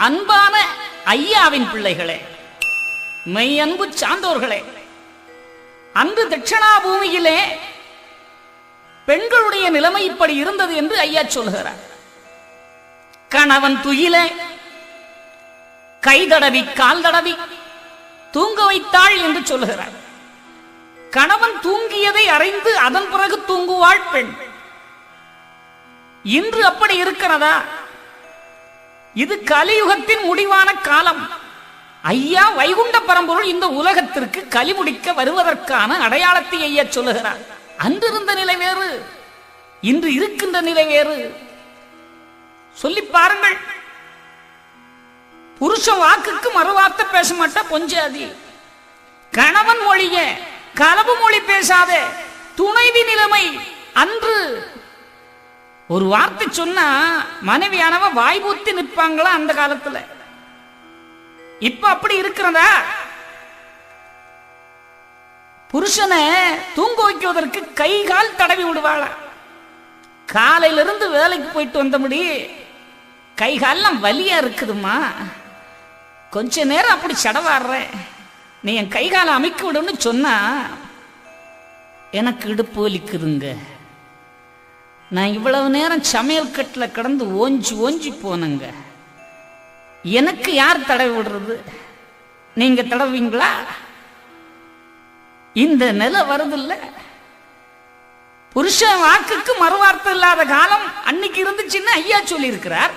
அன்பான ஐயாவின் பிள்ளைகளே மெய் அன்பு சார்ந்தோர்களே அன்று தட்சிணா பூமியிலே பெண்களுடைய நிலைமை இப்படி இருந்தது என்று ஐயா சொல்கிறார் கணவன் துயில கை தடவி கால் தடவி தூங்க வைத்தாள் என்று சொல்கிறார் கணவன் தூங்கியதை அறிந்து அதன் பிறகு தூங்குவாள் பெண். இன்று அப்படி இருக்கிறதா? இது கலியுகத்தின் முடிவான காலம். ஐயா வைகுண்ட பரம்பொருள் இந்த உலகத்திற்கு கலிமுடிக்க வருவதற்கான அடையாளத்தை ஐயா சொல்லுகிறார். அன்றிருந்த நிலை வேறு இன்று இருக்கின்ற நிலை வேறு. சொல்லி பாருங்கள். புருஷ வாக்குக்கு மறுவார்த்தை பேச மாட்டா பொஞ்சாதி. கணவன் மொழிய கலவு மொழி பேசாத. துணைவி நிலைமை அன்று ஒரு வார்த்தை சொன்னா மனைவியானவ வாய் நிற்பாங்களா அந்த காலத்துல? இப்ப அப்படி இருக்கிறதா? புருஷனை தூங்க வைக்குவதற்கு கை கால் தடவி விடுவாள? காலையிலிருந்து வேலைக்கு போயிட்டு வந்தபடி கை கால்லாம் வலியா இருக்குதுமா கொஞ்ச நேரம் அப்படி செடவாடுறேன் நீ என் கை காலை அமைக்க விடுன்னு சொன்னா எனக்கு இடுப்பு வலிக்குதுங்க. நான் இவ்வளவு நேரம் சமையல் கட்டில் கிடந்து ஓஞ்சி ஓஞ்சி போனேங்க. எனக்கு யார் தடவி விடுறது? நீங்க தடவிங்களா இந்த நிலை வருதில்ல. புருஷன் வாக்குக்கு மறுவார்த்தை இல்லாத காலம் அன்னைக்கு இருந்துச்சுன்னு ஐயா சொல்லி இருக்கிறார்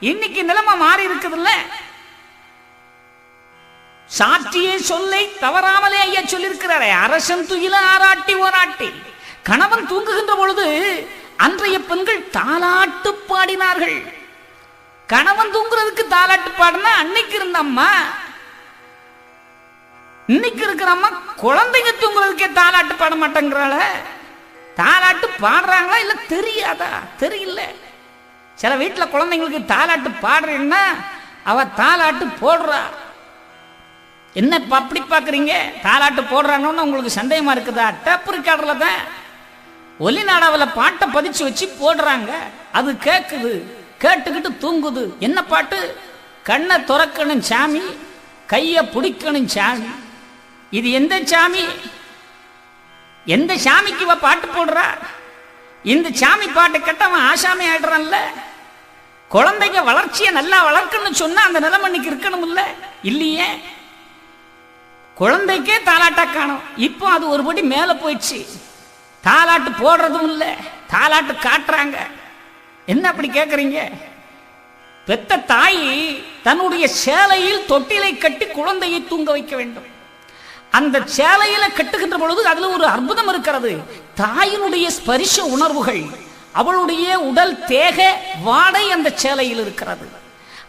இன்னைக்கு நிலைமை மாறி இருக்குதுல்ல. சாட்சியை சொல்லை தவறாமலே ஐயா சொல்லியிருக்கிறாரே. அரசன் துயில ஆராட்டி ஓராட்டி. கணவன் தூங்குகின்ற பொழுது அன்றைய பெண்கள் தாலாட்டு பாடினார்கள். கணவன் தூங்குறதுக்கு தாலாட்டு பாடினா அன்னைக்கு இருந்தம்மா. இன்னைக்கு இருக்கிற அம்மா குழந்தைங்க தூங்குறதுக்கே தாலாட்டு பாட மாட்டேங்கிறாள. தாலாட்டு பாடுறாங்களா இல்ல தெரியாதா? தெரியல. சில வீட்டுல குழந்தைங்களுக்கு தாலாட்டு பாடுறேன்னா அவ தாலாட்டு போடுறா. என்ன அப்படி பாக்குறீங்க? தாலாட்டு போடுறாங்கன்னு உங்களுக்கு சந்தேகமா இருக்குதா? டப்பு ரெக்கார்டர்ல தான். ஒலிநாடாவில் பாட்டை பதிச்சு வச்சு போடுறாங்க. அது கேட்குது கேட்டுக்கிட்டு தூங்குது. என்ன பாட்டு? கண்ணை துறக்கணும் சாமி கையை பிடிக்கணும் சாமி. இது எந்த சாமி? எந்த சாமிக்கு இவ பாட்டு போடுறா? இந்த சாமி பாட்டை கட்டவன் ஆசாமி ஆடுறான்ல குழந்தைங்க வளர்ச்சியை நல்லா வளர்க்கணும்னு சொன்னா அந்த நிலைமண்ணிக்கு இருக்கணும் இல்ல இல்லையே? குழந்தைக்கே தாலாட்டா காணும். இப்போ அது ஒருபடி மேலே போயிடுச்சு. தாலாட்டு போடுறதும் இல்லை. தாலாட்டு காட்டுறாங்க. என்ன அப்படி கேட்குறீங்க பெத்த தாய் தன்னுடைய சேலையில் தொட்டிலை கட்டி குழந்தையை தூங்க வைக்க வேண்டும். அந்த சேலையில கட்டுகின்ற பொழுது அதுல ஒரு அற்புதம் இருக்கிறது. தாயினுடைய ஸ்பரிச உணர்வுகள் அவளுடைய உடல் தேக வாடை அந்த சேலையில் இருக்கிறது.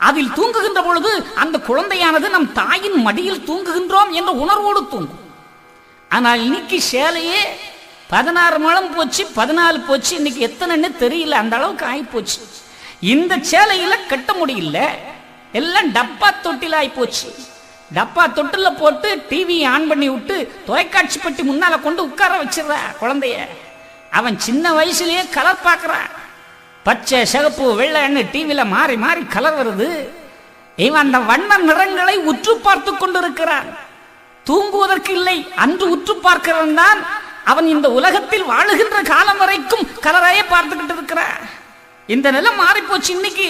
அதில் தூங்குகின்ற பொழுது அந்த குழந்தையானது நம் தாயின் மடியில் தூங்குகின்றோம் என்ற உணர்வோடு தூங்கும். ஆனால் இன்னைக்கு சேலையே பதினாறு முழம் போச்சு பதினாலு போச்சு இன்னைக்கு எத்தனைன்னு தெரியல அந்த அளவுக்கு ஆகி போச்சு இந்த சேலையில கட்ட முடியல எல்லாம் டப்பா தொட்டில ஆகி போச்சு டப்பா தொட்டில போட்டு டிவி ஆன் பண்ணி விட்டு தொலைக்காட்சி பெட்டி முன்னால கொண்டு உட்கார வச்சிடறா குழந்தைய. அவன் சின்ன வயசுலயே கலர் பார்க்கறான். பச்சை சிகப்பு வெள்ளைன்னு டிவியில மாறி மாறி கலர் வருது. இவன் அந்த வண்ண நிறங்களை உற்று பார்த்து கொண்டிருக்கிறான். தூங்குவதற்கு இல்லை அன்று உற்று பார்க்கிறவன் தான் அவன் இந்த உலகத்தில் வாழுகின்ற காலம் வரைக்கும் கலராய பார்த்துக்கிட்டு இருக்கிறான் இந்த நிலை மாறி போச்சு இன்னைக்கு.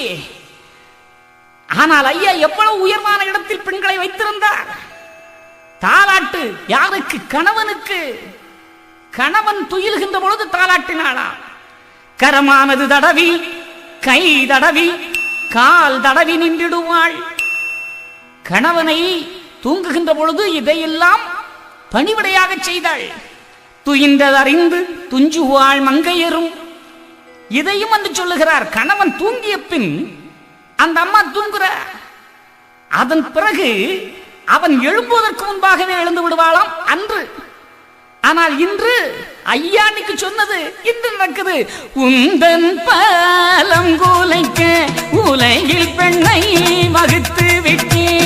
ஆனால் ஐயா எவ்வளவு உயர்வான இடத்தில் பெண்களை வைத்திருந்தார். தாலாட்டு யாருக்கு? கணவனுக்கு. கணவன் துயில்கின்ற பொழுது தாலாட்டினாளா? கரமானது தடவி கை தடவி கால் தடவி நின்றிடுவாள். கணவனை தூங்குகின்ற பொழுது இதையெல்லாம் பணிவிடையாக செய்தாள். துயின்றதறிந்து துஞ்சுவாள் மங்கையரும். இதையும் வந்து சொல்லுகிறார் கணவன் தூங்கிய பின் அந்த அம்மா தூங்குற. அதன் பிறகு அவன் எழும்புவதற்கு முன்பாகவே எழுந்து விடுவாளாம் அன்று. ஆனால் இன்று ஐயானிக்கு சொன்னது இன்று நடக்குது. உந்தன் பாலம் கூலைக்க உலகில் பெண்ணை வகுத்து விட்டேன்.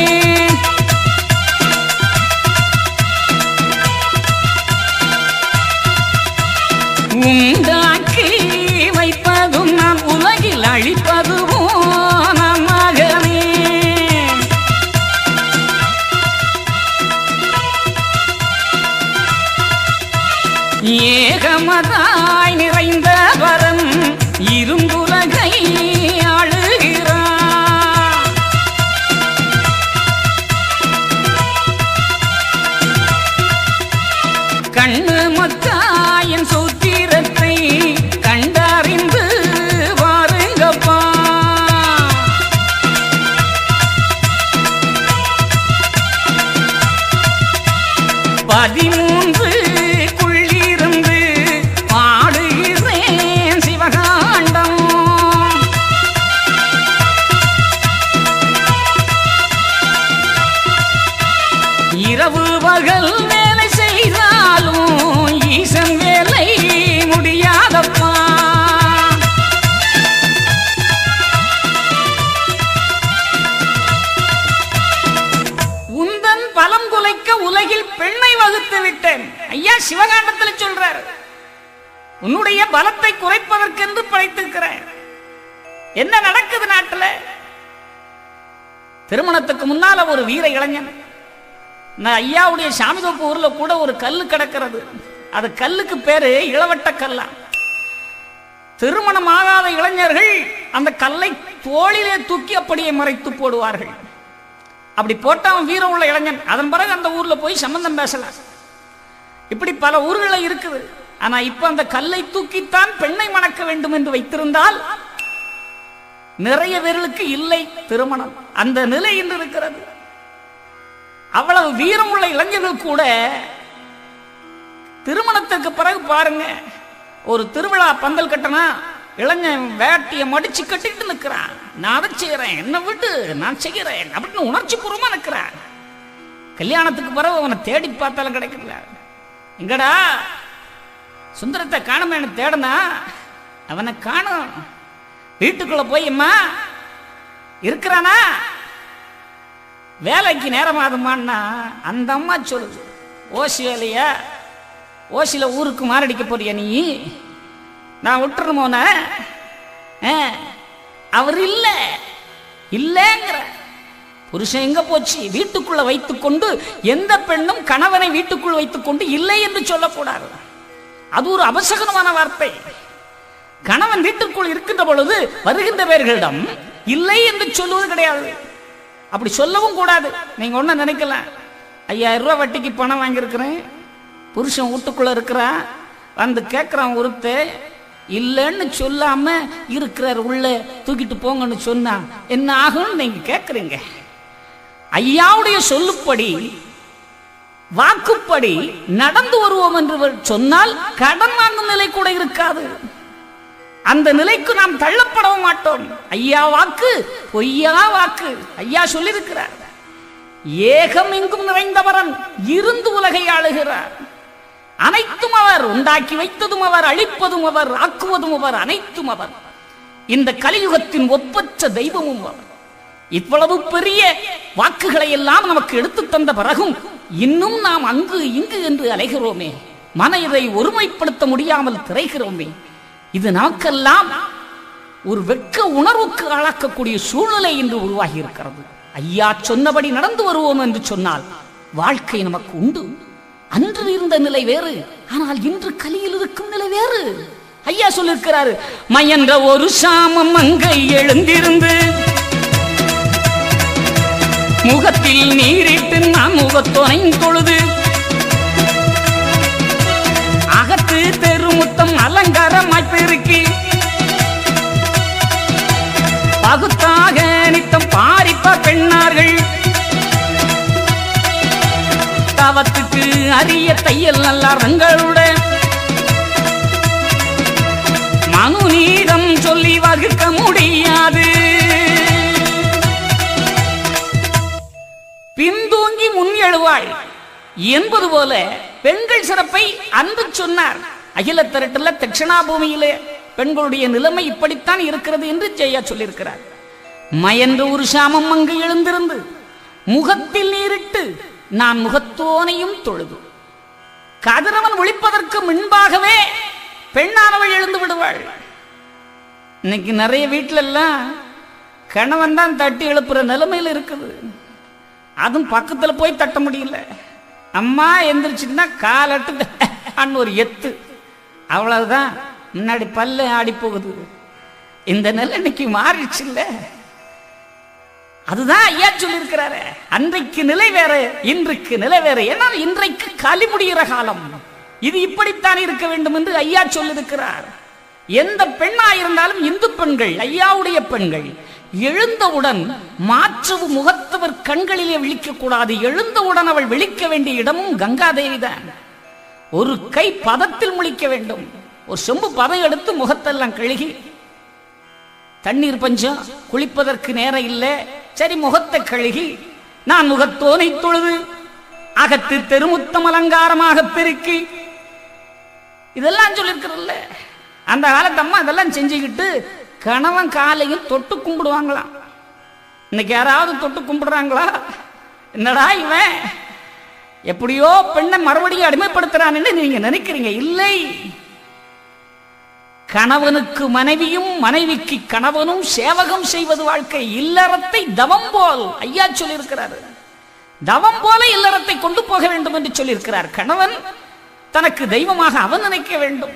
அதுக்கு முன்னால ஒரு வீர இளைஞன். நான் ஐயாவுடைய சாமிதோப்பு ஊர்ல கூட ஒரு கல்லு கிடக்கிறது. அது கல்லுக்கு பேரு இளவட்ட கல்லா. திருமணம் ஆகாத இளைஞர்கள் அந்த கல்லை தோளிலே தூக்கி அப்படியே மறைத்து போடுவார்கள். அப்படி போட்டா வீரம் உள்ள இளைஞன். அதன் பிறகு அந்த ஊர்ல போய் சம்பந்தம் பேசலாம் இப்படி பல ஊர்களில் இருக்குது. ஆனா இப்ப அந்த கல்லை தூக்கித்தான் பெண்ணை மணக்க வேண்டும் என்று வைத்திருந்தால் நிறைய பேர்களுக்கு இல்லை திருமணம். அந்த நிலை இன்று இருக்கிறது. அவ்வளவு வீரம் உள்ள இளைஞர்கள் கூட திருமணத்திற்கு பிறகு பாருங்க ஒரு திருவிழா பந்தல் கட்டனா இளைஞன் வேட்டியை மடிச்சு கட்டிட்டு நிற்கிறான். நான் அதை செய்யறேன் என்ன விட்டு நான் செய்யறேன் அப்படின்னு உணர்ச்சி பூர்வமா நிற்கிறான். கல்யாணத்துக்கு பிறகு அவனை தேடி பார்த்தாலும் கிடைக்கல. எங்கடா சுந்தரத்தை காணுமே தேடனா அவனை காணும். வீட்டுக்குள்ள போய் அம்மா இருக்கிறானா? வேலைக்கு நேரமாகுமான்னா அந்த அம்மா சொல்லுது. ஓசி வேலையா? ஓசியில் ஊருக்கு மாரடிக்க போறியா நீ? நான் விட்டுருமோன அவர் இல்லை. இல்லைங்கிற. புருஷன் எங்க போச்சு? வீட்டுக்குள்ள வைத்துக்கொண்டு எந்த பெண்ணும் கணவனை வீட்டுக்குள் வைத்துக்கொண்டு இல்லை என்று சொல்லக்கூடாது. அது ஒரு அபசகனமான வார்த்தை. கணவன் வீட்டுக்குள் இருக்கின்ற பொழுது வருகின்ற பேர்களிடம் இல்லை என்று சொல்லுவது கிடையாது. அப்படி சொல்லவும் கூடாது. நீங்க ஒன்றும் நினைக்கலாம் ஐயாயிரம் ரூபாய் வட்டிக்கு பணம் வாங்கியிருக்கிறேன். புருஷன் வீட்டுக்குள்ள இருக்கிறான் வந்து கேட்கிறான் ஒருத்த இல்லைன்னு சொல்லாம இருக்கிறார் உள்ள தூக்கிட்டு போங்கன்னு சொன்னா என்ன ஆகும்னு நீங்க கேட்குறீங்க? ஐயாவுடைய சொல்லுப்படி வாக்குப்படி நடந்து வருவோம் என்று சொன்னால் கடன் வாங்கும் நிலை கூட இருக்காது. அந்த நிலைக்கு நாம் தள்ளப்படவும் மாட்டோம். ஐயா வாக்கு பொய்யா வாக்கு. ஐயா சொல்லியிருக்கிறார். ஏகம் எங்கும் நிறைந்தவரன் இருந்து உலகை ஆளுகிறார். அனைத்தும் அவர் உண்டாக்கி வைத்ததும் அவர் அழிப்பதும் அவர் ஆக்குவதும் அவர் அனைத்தும் அவர். இந்த கலியுகத்தின் ஒப்பற்ற தெய்வமும் அவர். இவ்வளவு பெரிய வாக்குகளை எல்லாம் நமக்கு எடுத்து தந்த பிறகும் இன்னும் நாம் அங்கு இங்கு என்று அலைகிறோமே. மன இதை ஒருமைப்படுத்த முடியாமல் திரைகிறோமே. இது நமக்கெல்லாம் ஒரு வெட்க உணர்வுக்கு ஆளாக்கக்கூடிய சூழ்நிலை இன்று உருவாகி இருக்கிறது. ஐயா சொன்னபடி நடந்து வருவோம் என்று சொன்னால் வாழ்க்கை நமக்கு உண்டு. அன்று இருந்த நிலை வேறு ஆனால் இன்று கலியில் இருக்கும் நிலை வேறு. ஐயா சொல்லிருக்கிறாரு மயன்ற ஒரு சாமம் அங்கை எழுந்திருந்து முகத்தில் நீரிட்டு நான் முகத்தொனை தொழுது பாவத்துக்கு அரிய தையல் நல்லாரங்களுடன் மனுநீதம் சொல்லி வகுக்க முடியாது. பின்தூங்கி முன் எழுவாள். என்பது போல பெண்கள் சிறப்பை அன்று சொன்னார். அகில திரட்டுல தட்சிணாபூமியிலே பெண்களுடைய நிலைமை இப்படித்தான் இருக்கிறது என்று ஜெயா சொல்லியிருக்கிறார். மயன்று ஒரு சாமம் அங்கு எழுந்திருந்து முகத்தில் நீரிட்டு நான் முகத்தோனையும் தொழுது. கதிரவன் ஒழிப்பதற்கு முன்பாகவே பெண்ணானவள் எழுந்து விடுவாள். இன்னைக்கு நிறைய வீட்டில எல்லாம் கணவன் தான் தட்டி எழுப்புற நிலைமையில் இருக்குது. அதுவும் பக்கத்துல போய் தட்ட முடியல. அம்மா எந்திரிச்சுன்னா காலட்டு அன்னு ஒரு எத்து. அவ்வளவுதான். முன்னாடி பல்லு ஆடி போகுது இந்த நிலை இன்னைக்கு மாறிடுச்சு இல்லை? அதுதான் ஐயா சொல்லியிருக்கிறாரு. அன்றைக்கு நிலை வேற இன்றைக்கு நிலை வேற. ஏன்னா இன்றைக்கு களி முடிகிற காலம். இது இப்படித்தான் இருக்க வேண்டும் என்று ஐயா சொல்லியிருக்கிறார். எந்த பெண்ணா இருந்தாலும் இந்து பெண்கள் ஐயாவுடைய பெண்கள் எழுந்தவுடன் மாற்று முகத்தவர் கண்களிலே விழிக்க கூடாது எழுந்தவுடன் அவள் விழிக்க வேண்டிய இடமும் கங்காதேவி தான். ஒரு கை பதத்தில் முழிக்க வேண்டும். ஒரு செம்பு பதம் எடுத்து முகத்தெல்லாம் கழுகி தண்ணீர் பஞ்சம் குளிப்பதற்கு நேரம் இல்லை சரி முகத்தை கழுகி நான் முகத்தோனை தொழுது அகத்து தெருமுத்தம் அலங்காரமாக பெருக்கி. இதெல்லாம் சொல்லியிருக்கிறல்ல அந்த காலத்தம்மா இதெல்லாம் செஞ்சுக்கிட்டு கணவன் காலையும் தொட்டு கும்பிடுவாங்களாம். இன்னைக்கு யாராவது தொட்டு கும்பிடுறாங்களா? என்னடா இவன்? எப்படியோ பெண்ணை மறுபடியும் அடிமைப்படுத்துறான்னு நீங்க நினைக்கிறீங்க. இல்லை. கணவனுக்கு மனைவியும் மனைவிக்கு கணவனும் சேவகம் செய்வது வாழ்க்கை இல்லறத்தை தவம் போல் ஐயா சொல்லியிருக்கிறாரு. தவம் போல இல்லறத்தை கொண்டு போக வேண்டும் என்று சொல்லியிருக்கிறார். கணவன் தனக்கு தெய்வமாக அவன் நினைக்க வேண்டும்.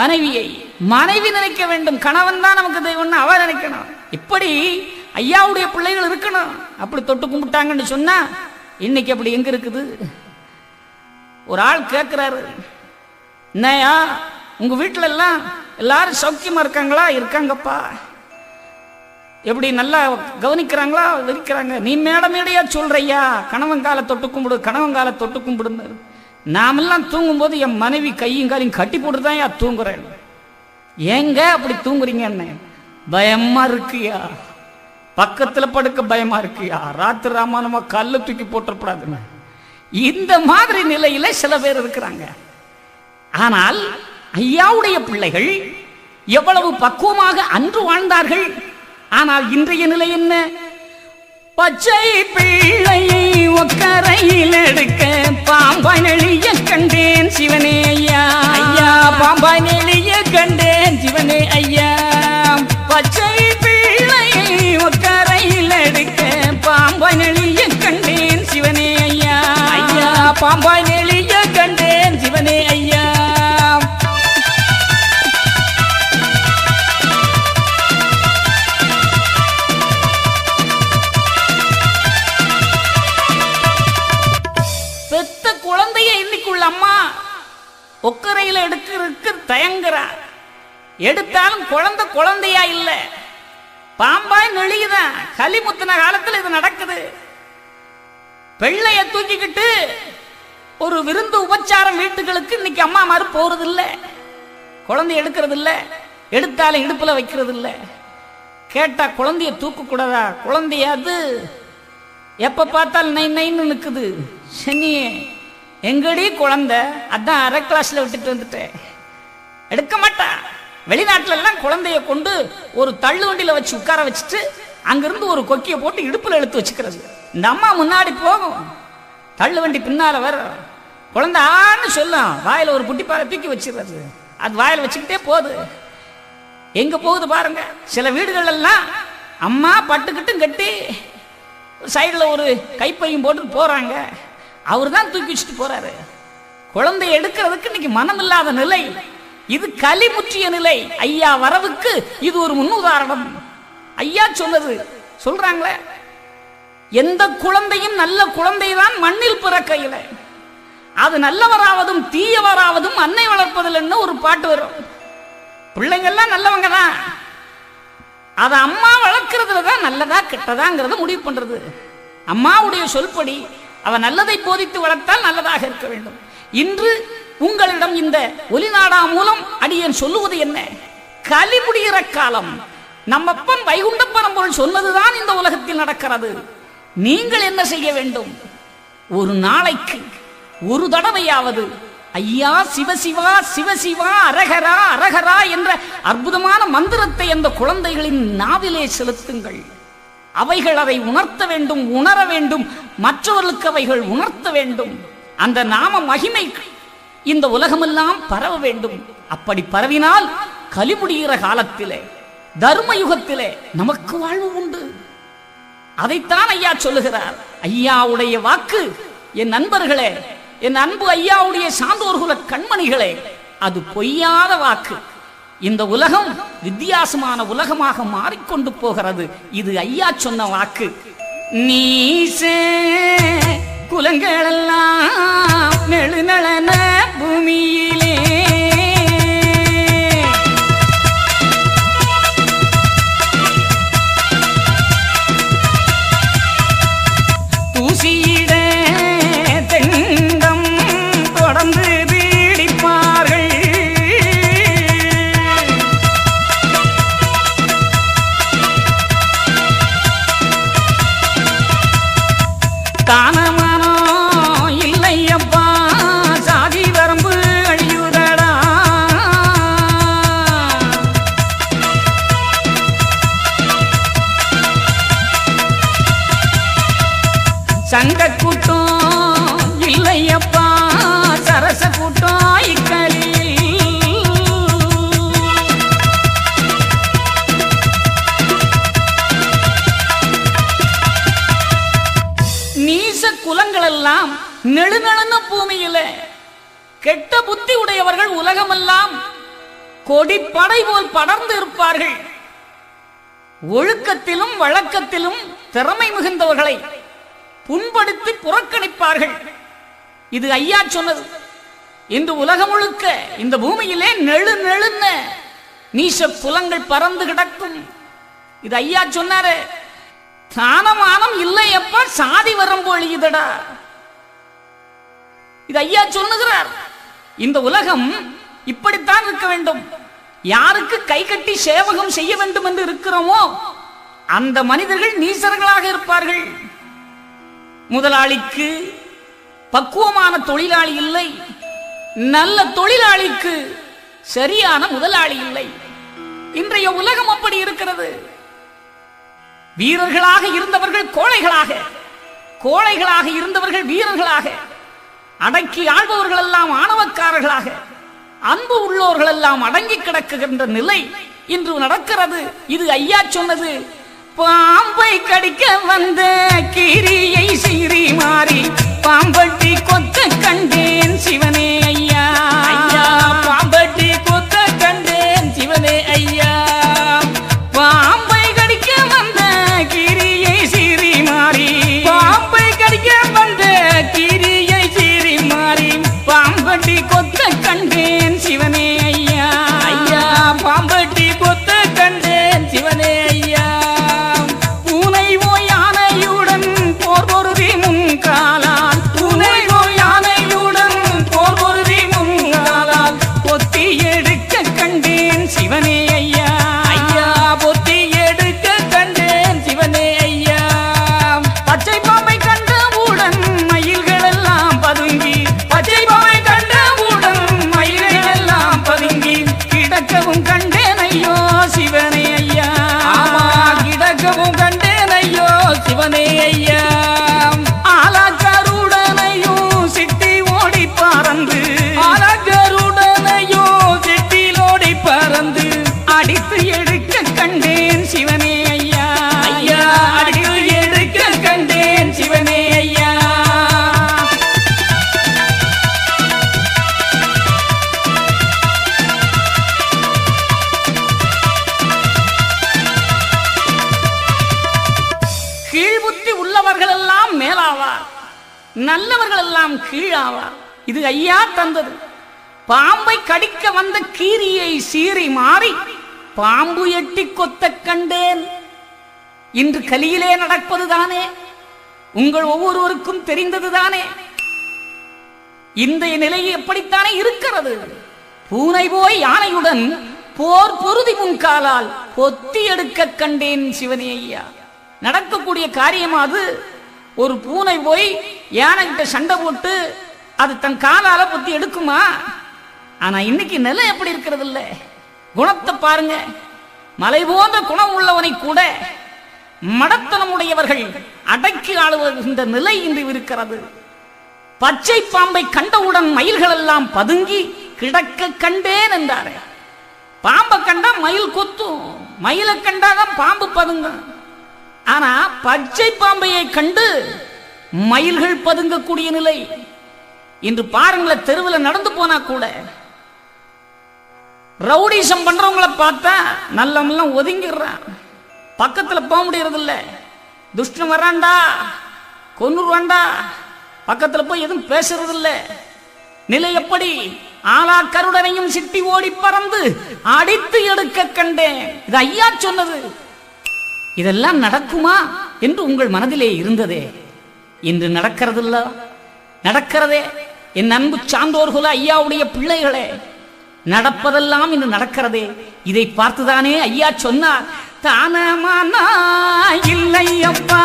மனைவியை மனைவி நினைக்க வேண்டும். கணவன் தான் நமக்கு தெய்வம்னு அவ நினைக்கணும். இப்படி ஐயாவுடைய பிள்ளைகள் இருக்கணும். அப்படி தொட்டு கும்பிட்டாங்கன்னு சொன்னா இன்னைக்கு அப்படி எங்க இருக்குது? ஒரு ஆள் கேட்கிறாரு என்னையா உங்க வீட்டுல எல்லாம் எல்லாரும் சௌக்கியமா இருக்காங்களா? இருக்காங்கப்பா. எப்படி நல்லா கவனிக்கிறாங்களா? இருக்கிறாங்க நீ மேட மேடையா சொல்றையா கணவன் காலை தொட்டு கும்பிடு கணவன் காலை தொட்டு கும்பிடுன்னு. நாமெல்லாம் தூங்கும்போது என் மனைவி கையும் காலையும் கட்டி போட்டு தான் யா தூங்குறேன். ஏங்க அப்படி தூங்குறீங்க என்ன பயமா இருக்குயா பக்கத்துல படுக்க பயமா இருக்குயா ராத்திரி ராமானமா கல்லு தூக்கி போட்டுறப்படாதுன்னு இந்த மாதிரி நிலையில சில பேர் இருக்கிறாங்க. ஆனால் ஐயாவுடைய பிள்ளைகள் எவ்வளவு பக்குவமாக அன்று வாழ்ந்தார்கள். ஆனால் இன்றைய நிலை என்ன? பச்சை பிள்ளையை ஒக்கரையில் எடுக்க பாம்பாய் நெளிய கண்டேன் சிவனே ஐயா. ஐயா பாம்பாய் நெளிய கண்டேன் சிவனே ஐயா. பச்சை அம்மா ஒக்கரையில் எடுக்கிறதுக்கு தயங்குறார் எடுத்தாலும் குழந்தை குழந்தையா இல்ல. பாம்பாய் நெளியுதான் களி காலத்தில் காலத்துல இது நடக்குது. பிள்ளைய தூக்கிக்கிட்டு ஒரு விருந்து உபச்சாரம் வீட்டுகளுக்கு இன்னைக்கு அம்மா மாதிரி போறது இல்லை குழந்தை எடுக்கிறது இல்லை எடுத்தாலும் இடுப்புல வைக்கிறது இல்லை கேட்டா குழந்தைய தூக்க கூடாதா குழந்தைய அது? எப்ப பார்த்தாலும் நை நைன்னு நிக்குது. சனியே எங்கடி குழந்த? அதான் அரை கிளாஸ்ல விட்டுட்டு வந்துட்டேன். எடுக்க மாட்டான் வெளிநாட்டுல எல்லாம் குழந்தைய கொண்டு ஒரு தள்ளு வண்டியில வச்சு உட்கார வச்சுட்டு அங்கிருந்து ஒரு கொக்கியை போட்டு இடுப்புல எடுத்து வச்சுக்கிறது. இந்த அம்மா முன்னாடி போகும். தள்ளு வண்டி பின்னால வர. குழந்தை ஆன்னு சொல்லும். வாயில ஒரு புட்டிப்பாறை தூக்கி வச்சிடுறது. அது வாயில வச்சுக்கிட்டே போகுது. எங்க போகுது பாருங்க. சில வீடுகள் எல்லாம் அம்மா பட்டுக்கிட்டும் கட்டி சைடில் ஒரு கைப்பையும் போட்டு போறாங்க. அவர் தான் தூக்கி வச்சுட்டு போறாரு. குழந்தை எடுக்கிறதுக்கு இன்னைக்கு மனம் இல்லாத நிலை. இது களிமுற்றிய நிலை. ஐயா வரவுக்கு இது ஒரு முன்னுதாரணம். ஐயா சொன்னது சொல்றாங்களே? எந்த குழந்தையும் நல்ல குழந்தைதான் மண்ணில் பிறக்கையில அது நல்லவராவதும் தீயவராவதும் அன்னை வளர்ப்பதில்லைன்னு ஒரு பாட்டு வரும்? பிள்ளைங்கெல்லாம் நல்லவங்க தான் அதை அம்மா வளர்க்கறதுல தான் நல்லதா கெட்டதாங்கிறத முடிவு பண்றது. அம்மாவுடைய சொல்படி அவ நல்லதை போதித்து வளர்த்தால் நல்லதாக இருக்க வேண்டும். இன்று உங்களிடம் இந்த ஒலிநாடா மூலம் அடியேன் சொல்லுவது என்ன? களி முடிகிற காலம். நம்மப்பன் வைகுண்ட பரம்பொருள் சொன்னதுதான் இந்த உலகத்தில் நடக்கிறது. நீங்கள் என்ன செய்ய வேண்டும்? ஒரு நாளைக்கு ஒரு தடவையாவது ஐயா சிவசிவா சிவசிவா அரகரா அரகரா என்ற அற்புதமான மந்திரத்தை அந்த குழந்தைகளின் நாவிலே செலுத்துங்கள். அவைகள் அதை உணர்த்த வேண்டும் உணர வேண்டும். மற்றவர்களுக்கு அவைகள் உணர்த்த வேண்டும். அந்த நாம மகிமை இந்த உலகமெல்லாம் பரவ வேண்டும். அப்படி பரவினால் கலிமுடிகிற காலத்திலே தர்ம யுகத்திலே நமக்கு வாழ்வு உண்டு. அதைத்தான் ஐயா சொல்லுகிறார். ஐயாவுடைய வாக்கு என் நண்பர்களே என் அன்பு ஐயாவுடைய சான்றோர்குல கண்மணிகளே அது பொய்யாத வாக்கு. இந்த உலகம் வித்தியாசமான உலகமாக மாறிக்கொண்டு போகிறது. இது ஐயா சொன்ன வாக்கு. நீச குலங்களெல்லாம் நெழுநளன பூமியிலே. வளர்ந்து இருப்பார்கள் ஒழுக்கத்திலும் வழக்கத்திலும் திறமை மிகுந்தவர்களை புண்படுத்தி புறக்கணிப்பார்கள். இது ஐயா சொன்னது. இந்த உலகம் முழுக்க இந்த பூமியிலே நெழு நெழுன்ன நீச குலங்கள் பறந்து கிடக்கும். இது ஐயா சொன்னாரு தானமானம் இல்லையப்பா சாதி வரம்பு ஒழியுதடா இது ஐயா சொல்லுகிறார் இந்த உலகம் இப்படித்தான் இருக்க வேண்டும். யாருக்கு கை கட்டி சேவகம் செய்ய வேண்டும் என்று இருக்கிறோமோ அந்த மனிதர்கள் நீசர்களாக இருப்பார்கள். முதலாளிக்கு பக்குவமான தொழிலாளி இல்லை நல்ல தொழிலாளிக்கு சரியான முதலாளி இல்லை. இன்றைய உலகம் அப்படி இருக்கிறது. வீரர்களாக இருந்தவர்கள் கோழைகளாக கோழைகளாக இருந்தவர்கள் வீரர்களாக அடக்கி ஆள்பவர்கள் எல்லாம் ஆணவக்காரர்களாக அன்பு உள்ளோர்கள் எல்லாம் அடங்கி கிடக்குகின்ற நிலை இன்று நடக்கிறது. இது ஐயா சொன்னது பாம்பை கடிக்க வந்த கீரியை சீறி மாறி பாம்பட்டி கொத்து கண்டேன் சிவனே நடந்தது பாம்பை கடிக்க வந்த கீரியை சீறி மாறி பாம்பு எட்டி கொத்த கண்டேன். இன்று கலியிலே நடப்பதுதானே உங்கள் ஒவ்வொருவருக்கும் தெரிந்ததுதானே இந்த நிலை எப்படித்தானே இருக்கிறது? பூனை போய் யானையுடன் போர் பொருதி முன்காலால் பொத்தி எடுக்க கண்டேன் சிவனே ஐயா. நடக்கக்கூடிய காரியம் அது ஒரு பூனை போய் யானை கிட்ட சண்டை போட்டு அது தன் காலால பொத்தி எடுக்குமா? ஆனா இன்னைக்கு நிலை எப்படி இருக்கிறது இல்ல குணத்தை பாருங்க. மலை போன்ற குணம் உள்ளவனை கூட மடத்தனமுடையவர்கள் அடக்கி ஆளுகின்ற நிலை இன்று இருக்கிறது. பச்சை பாம்பை கண்டவுடன் மயில்கள் எல்லாம் பதுங்கி கிடக்க கண்டேன் என்றாரே. பாம்பை கண்டா மயில் கொத்தும். மயிலை கண்டாதான் பாம்பு பதுங்கும். ஆனா பச்சை பாம்பையை கண்டு மயில்கள் பதுங்கக்கூடிய நிலை இன்று பாருங்களேன் தெருவில் நடந்து போனா கூட ரவுடிசம் பண்றவங்கள பார்த்தா நல்லமெல்லாம் ஒதுங்கிடுறான். பக்கத்துல போக முடியறது துஷ்டம் வராண்டா வரான்டா கொன்னுருவான்டா பக்கத்துல போய் எதுவும் பேசுறதில்ல. நிலை எப்படி? ஆளா கருடனையும் சிட்டி ஓடி பறந்து அடித்து எடுக்க கண்டேன். இது ஐயா சொன்னது. இதெல்லாம் நடக்குமா என்று உங்கள் மனதிலே இருந்ததே. இன்று நடக்கிறதில்ல. நடக்கிறதே. என் அன்பு சான்றோர்கள ஐயாவுடைய பிள்ளைகளே நடப்பதெல்லாம் இன்று நடக்கிறதே. இதை பார்த்துதானே ஐயா சொன்னார். தானமானா இல்லையப்பா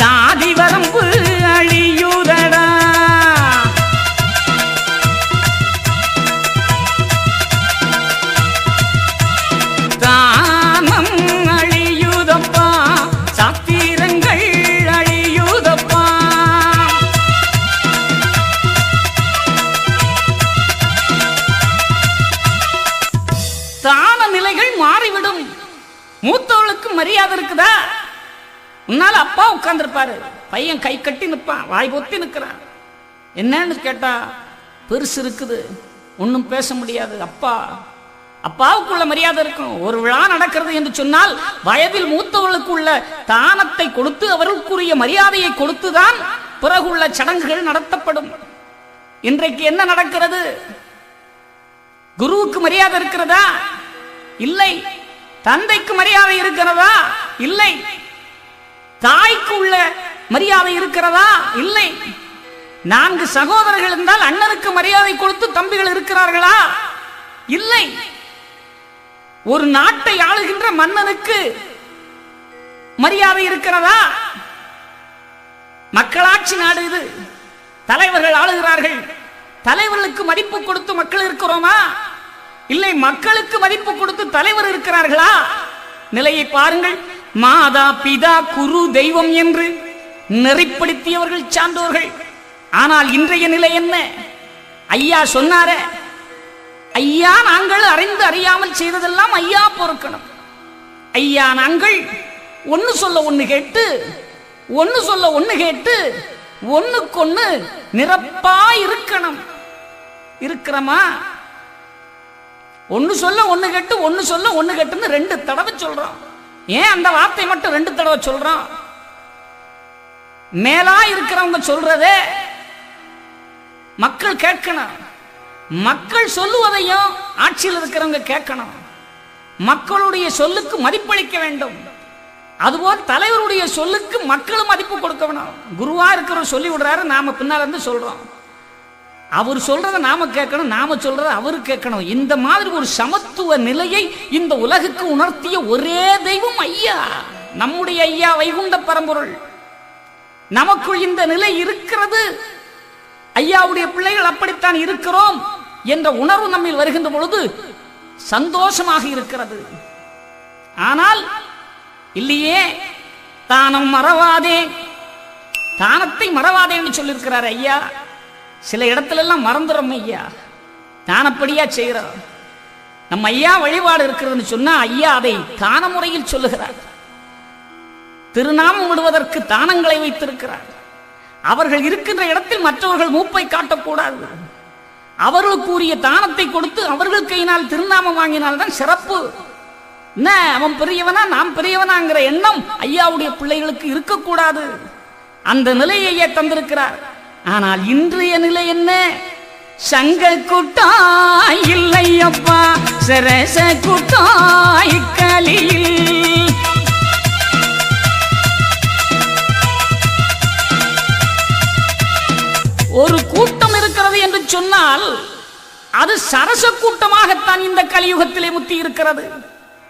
சாதி வரம்பு அழியுதடா. இருக்குதா? உன்னால அப்பா உட்கார்ந்துருப்பாரு. பையன் கை கட்டி நிற்பான். வாய் பொத்தி நிற்கிறான். என்னன்னு கேட்டா பெருசு இருக்குது. ஒன்றும் பேச முடியாது. அப்பா அப்பாவுக்குள்ள மரியாதை இருக்கும். ஒரு விழா நடக்கிறது என்று சொன்னால் வயதில் மூத்தவர்களுக்குள்ள தானத்தை கொடுத்து அவர்களுக்குரிய மரியாதையை கொடுத்துதான் பிறகுள்ள சடங்குகள் நடத்தப்படும். இன்றைக்கு என்ன நடக்கிறது? குருவுக்கு மரியாதை இருக்கிறதா? இல்லை. தந்தைக்கு மரியாதை இருக்கிறதா? இல்லை. தாய்க்கு உள்ள மரியாதை இருக்கிறதா? இல்லை. நான்கு சகோதரர்கள் இருந்தால் அண்ணனுக்கு மரியாதை கொடுத்து தம்பிகள் இருக்கிறார்களா? இல்லை. ஒரு நாட்டை ஆளுகின்ற மன்னனுக்கு மரியாதை இருக்கிறதா? மக்களாட்சி நாடு இது. தலைவர்கள் ஆளுகிறார்கள். தலைவர்களுக்கு மதிப்பு கொடுத்து மக்கள் இருக்கிறோமா? இல்லை மக்களுக்கு மதிப்பு கொடுத்து தலைவர் இருக்கிறார்களா? நிலையை பாருங்கள். மாதா பிதா குரு தெய்வம் என்று நெறிப்படுத்தியவர்கள் சான்றோர்கள். ஆனால் இன்றைய நிலை என்ன? ஐயா சொன்னார ஐயா நாங்கள் அறிந்து அறியாமல் செய்ததெல்லாம் ஐயா பொறுக்கணும். ஐயா நாங்கள் ஒன்னு சொல்ல ஒன்னு கேட்டு ஒன்னு சொல்ல ஒன்னு கேட்டு ஒண்ணுக்கொண்ணு நிரப்பா இருக்கணும். இருக்கிறமா? ஒன்னு சொல்ல ஒன்று கெட்டு ஒன்னு சொல்ல ஒன்று கெட்டுன்னு ரெண்டு தடவை சொல்றோம் ஏன் அந்த வார்த்தை மட்டும் ரெண்டு தடவை சொல்றோம் மேலா இருக்கிறவங்க சொல்றதே மக்கள் கேட்கணும். மக்கள் சொல்லுவதையும் ஆட்சியில் இருக்கிறவங்க கேட்கணும். மக்களுடைய சொல்லுக்கு மதிப்பளிக்க வேண்டும். அதுபோல் தலைவருடைய சொல்லுக்கு மக்களும் மதிப்பு கொடுக்க வேணும். குருவா இருக்கிறவர் சொல்லி விடுறாரு நாம பின்னால இருந்து சொல்றோம். அவர் சொல்றத நாம கேட்கணும் நாம சொல்றத அவரு கேட்கணும். இந்த மாதிரி ஒரு சமத்துவ நிலையை இந்த உலகுக்கு உணர்த்திய ஒரே தெய்வம் ஐயா. நம்முடைய ஐயா வைகுண்ட பரம்பொருள். நமக்குள் இந்த நிலை இருக்கிறது. ஐயாவுடைய பிள்ளைகள் அப்படித்தான் இருக்கிறோம் என்ற உணர்வு நம்மில் வருகின்ற பொழுது சந்தோஷமாக இருக்கிறது. ஆனால் இல்லையே தானம் மறவாதே. தானத்தை மறவாதேன்னு சொல்லியிருக்கிறார் ஐயா. சில இடத்துல எல்லாம் மறந்துடும் ஐயா. தானப்படியா செய்கிறோம். நம்ம ஐயா வழிபாடு இருக்கிறதுன்னு சொன்னா ஐயா அதை தான முறையில் சொல்லுகிறார். திருநாமம் விடுவதற்கு தானங்களை வைத்திருக்கிறார். அவர்கள் இருக்கின்ற இடத்தில் மற்றவர்கள் மூப்பை காட்டக்கூடாது. அவர்களுக்கு உரிய தானத்தை கொடுத்து அவர்கள் கையினால் திருநாமம் வாங்கினால்தான் சிறப்பு. என்ன அவன் பெரியவனா நாம் பெரியவனாங்கிற எண்ணம் ஐயாவுடைய பிள்ளைகளுக்கு இருக்கக்கூடாது. அந்த நிலையை ஐயா தந்திருக்கிறார். ஆனால் இன்றைய நிலை என்ன? சங்க கூட்டாய் இல்லையப்பா சரச கூட்டாய் கலியில். ஒரு கூட்டம் இருக்கிறது என்று சொன்னால் அது சரச கூட்டமாகத்தான் இந்த கலியுகத்திலே முத்தி இருக்கிறது.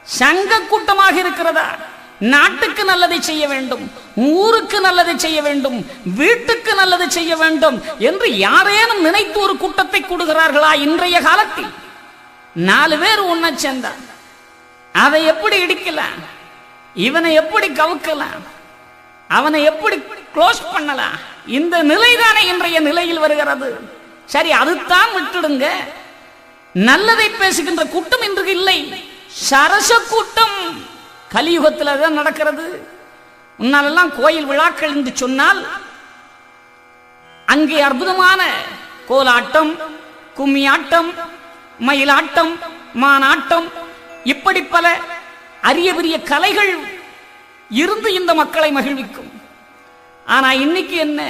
சங்க கூட்டமாக இருக்கிறதா? நாட்டுக்கு நல்லதை செய்ய வேண்டும் ஊருக்கு நல்லதை செய்ய வேண்டும் வீட்டுக்கு நல்லதை செய்ய வேண்டும் என்று யாரேனும் நினைத்து ஒரு கூட்டத்தை கூடுகிறார்களா இன்றைய காலத்தில்? நாலு பேர் உன்னை சேர்ந்தா அதை எப்படி இடிக்கலாம் இவனை எப்படி கவுக்கலாம் அவனை எப்படி க்ளோஸ் பண்ணலாம் இந்த நிலைதானே இன்றைய நிலையில் வருகிறது. சரி அதுதான் விட்டுடுங்க. நல்லதை பேசுகின்ற கூட்டம் இன்று இல்லை. சரச கூட்டம். கலியுகத்தில் தான் நடக்கிறது. முன்னாலெல்லாம் கோயில் விழாக்கள் என்று சொன்னால் அங்கே அற்புதமான கோலாட்டம் கும்மியாட்டம் மயிலாட்டம் மானாட்டம் இப்படி பல அரிய பெரிய கலைகள் இருந்து இந்த மக்களை மகிழ்விக்கும். ஆனா இன்னைக்கு என்ன?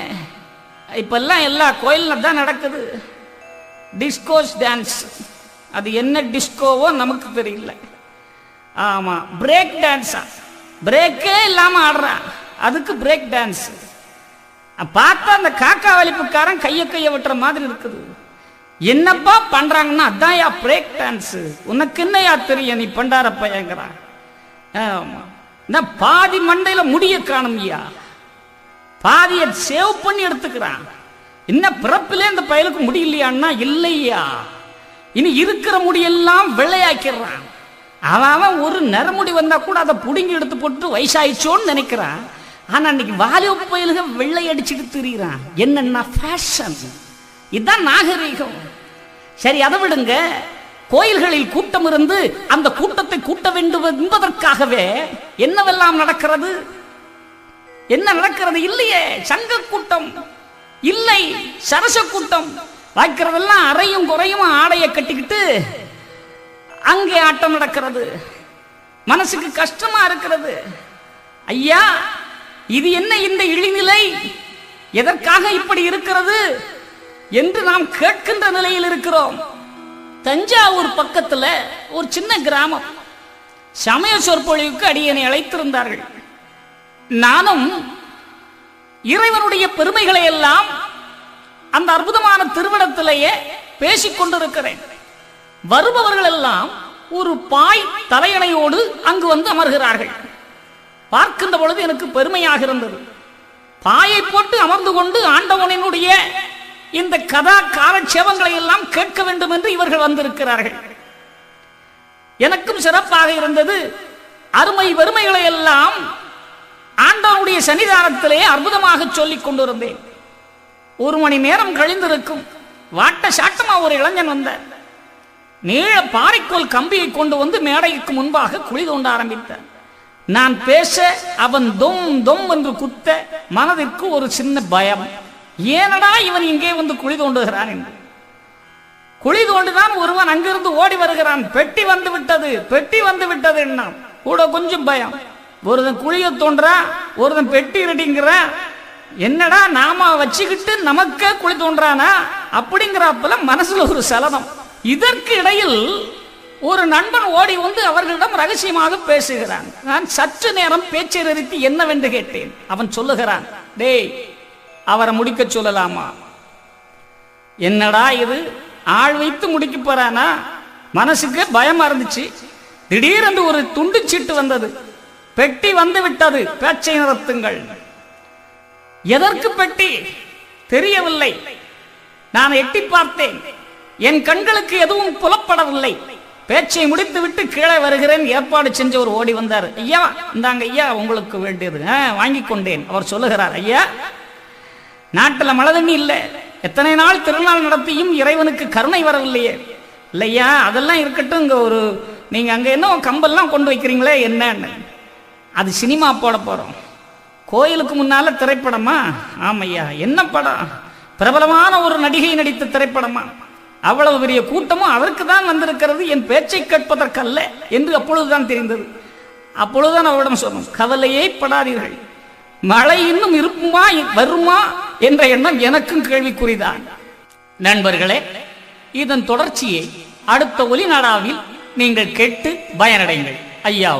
இப்பெல்லாம் எல்லா கோயில்ல தான் நடக்குது. Discos dance. அது என்ன டிஸ்கோவோ நமக்கு தெரியல. ஆமாம் பிரேக் டான்ஸா பிரேக்கே இல்லாமல் ஆடுறான் அதுக்கு பிரேக் டான்ஸ் பார்த்தா அந்த காக்கா வலிப்புக்காரன் கைய கைய விட்டுற மாதிரி இருக்குது. என்னப்பா பண்றாங்கன்னா அதான்யா பிரேக் டான்ஸ் உனக்கு என்னையா தெரியும் நீ பண்டார பையங்கிறான் ஆமா. நான் பாதி மண்டையில முடிய காணும்யா பாதியை சேவ் பண்ணி எடுத்துக்கிறான். என்ன பிறப்பிலே அந்த பயலுக்கு முடியலையான்னா இல்லையா. இனி இருக்கிற முடியெல்லாம் வெள்ளையாக்கிடுறான். அவன் ஒரு நரமுடி வந்தால் கூட அதை பிடுங்கி எடுத்து போட்டு வயசாயிச்சோன்னு நினைக்கிறான். ஆனால் அன்னைக்கு வாலிப பயலுக வெள்ளை அடிச்சுட்டு திரிகிறான் என்னன்னா ஃபேஷன் இதுதான் நாகரீகம். சரி அதை விடுங்க. கோயில்களில் கூட்டம் இருந்து அந்த கூட்டத்தை கூட்ட வேண்டும் என்பதற்காகவே என்னவெல்லாம் நடக்கிறது? என்ன நடக்கிறது? இல்லையே சங்க கூட்டம். இல்லை சரச கூட்டம். வாய்க்கிறதெல்லாம் அறையும் குறையும் ஆடையை கட்டிக்கிட்டு அங்கே ஆட்டம் நடக்கிறது. மனசுக்கு கஷ்டமா இருக்கிறது. ஐயா இது என்ன இந்த இழிநிலை? எதற்காக இப்படி இருக்கிறது என்று நாம் கேட்கின்ற நிலையில் இருக்கிறோம். தஞ்சாவூர் பக்கத்துல ஒரு சின்ன கிராமம். சமய சொற்பொழிவுக்கு அடியனை அழைத்திருந்தார்கள். நானும் இறைவனுடைய பெருமைகளை எல்லாம் அந்த அற்புதமான திருவிடத்திலேயே பேசிக் கொண்டிருக்கிறேன். வருபவர்கள் எல்லாம் ஒரு பாய் தலையணையோடு அங்கு வந்து அமர்கிறார்கள். பார்க்கின்ற பொழுது எனக்கு பெருமையாக இருந்தது. பாயை போட்டு அமர்ந்து கொண்டு ஆண்டவனினுடைய இந்த கதா காலட்சேபங்களை எல்லாம் கேட்க வேண்டும் என்று இவர்கள் வந்திருக்கிறார்கள். எனக்கும் சிறப்பாக இருந்தது. அருமை வறுமைகளை எல்லாம் ஆண்டவனுடைய சன்னிதானத்திலே அற்புதமாக சொல்லிக் கொண்டிருந்தேன். ஒரு மணி நேரம் கழிந்திருக்கும். வாட்ட சாட்டமா ஒரு இளைஞன் வந்தார். நீள பாறைக்கோல் கம்பியை கொண்டு வந்து மேடைக்கு முன்பாக குழி தோண்ட ஆரம்பித்தார் நான் பேச அவன் தொம் தொம் என்று குத்த மனதிற்கு ஒரு சின்ன பயம். ஏனடா இவன் இங்கே வந்து குழி தோண்டுகிறான் என்று. குழி தோண்டுதான் ஒருவன் அங்கிருந்து ஓடி வருகிறான். பெட்டி வந்து விட்டது. பெட்டி வந்து விட்டது என்ன கூட கொஞ்சம் பயம். ஒருதன் குழியை தோன்றா ஒருதன் பெட்டி ரெடிங்கிறான் என்னடா நாம வச்சுக்கிட்டு நமக்கே குழி தோன்றானா அப்படிங்கிறப்பல மனசுல ஒரு சலனம். இதற்கு இடையில் ஒரு நண்பன் ஓடி வந்து அவர்களிடம் ரகசியமாக பேசுகிறான். நான் சற்று நேரம் பேச்சை நிறுத்தி என்னவென்று கேட்டேன். அவன் சொல்லுகிறான் டேய் அவரை முடிக்க சொல்லலாமா? என்னடா இது? ஆள் வைத்து முடிக்க போறானா? மனசுக்கு பயமா இருந்துச்சு. திடீரென்று ஒரு துண்டு சீட்டு வந்தது. பெட்டி வந்து விட்டது. பேச்சை நிறுத்துங்கள். எதற்கு பெட்டி? தெரியவில்லை. நான் எட்டி பார்த்தேன். என் கண்களுக்கு எதுவும் புலப்படவில்லை. பேச்சை முடித்துவிட்டு கீழே வருகிறேன். ஏற்பாடு செஞ்சவர் ஓடி வந்தார். ஐயா இந்தாங்க ஐயா உங்களுக்கு வேண்டியது. "ஆ, கொண்டேன். அவர் சொல்லுகிறார் ஐயா நாட்டில் மழை தண்ணி இல்லை. எத்தனை நாள் திருநாள் நடத்தியும் இறைவனுக்கு கருணை வரவில்லையே. இல்லையா அதெல்லாம் இருக்கட்டும். இங்கே ஒரு நீங்கள் அங்கே என்ன கம்பெல்லாம் கொண்டு வைக்கிறீங்களே என்னன்னு? அது சினிமா போட போகிறோம் கோயிலுக்கு முன்னால திரைப்படமா? ஆமையா என்ன படம்? பிரபலமான ஒரு நடிகை நடித்த திரைப்படமா? அவ்வளவு பெரிய கூட்டமும் அதற்கு தான் வந்திருக்கிறது. என் பேச்சை கேட்பதற்கல்ல என்று அப்பொழுதுதான் தெரிந்தது. அப்பொழுதுதான் அவரிடம் சொன்னோம் கவலையே படாதீர்கள். மழை இன்னும் இருக்குமா வருமா? என்ற எண்ணம் எனக்கும் கேள்விக்குறிதான். நண்பர்களே இதன் தொடர்ச்சியை அடுத்த ஒலிநாடாவில் நீங்கள் கேட்டு பயனடைங்கள். ஐயா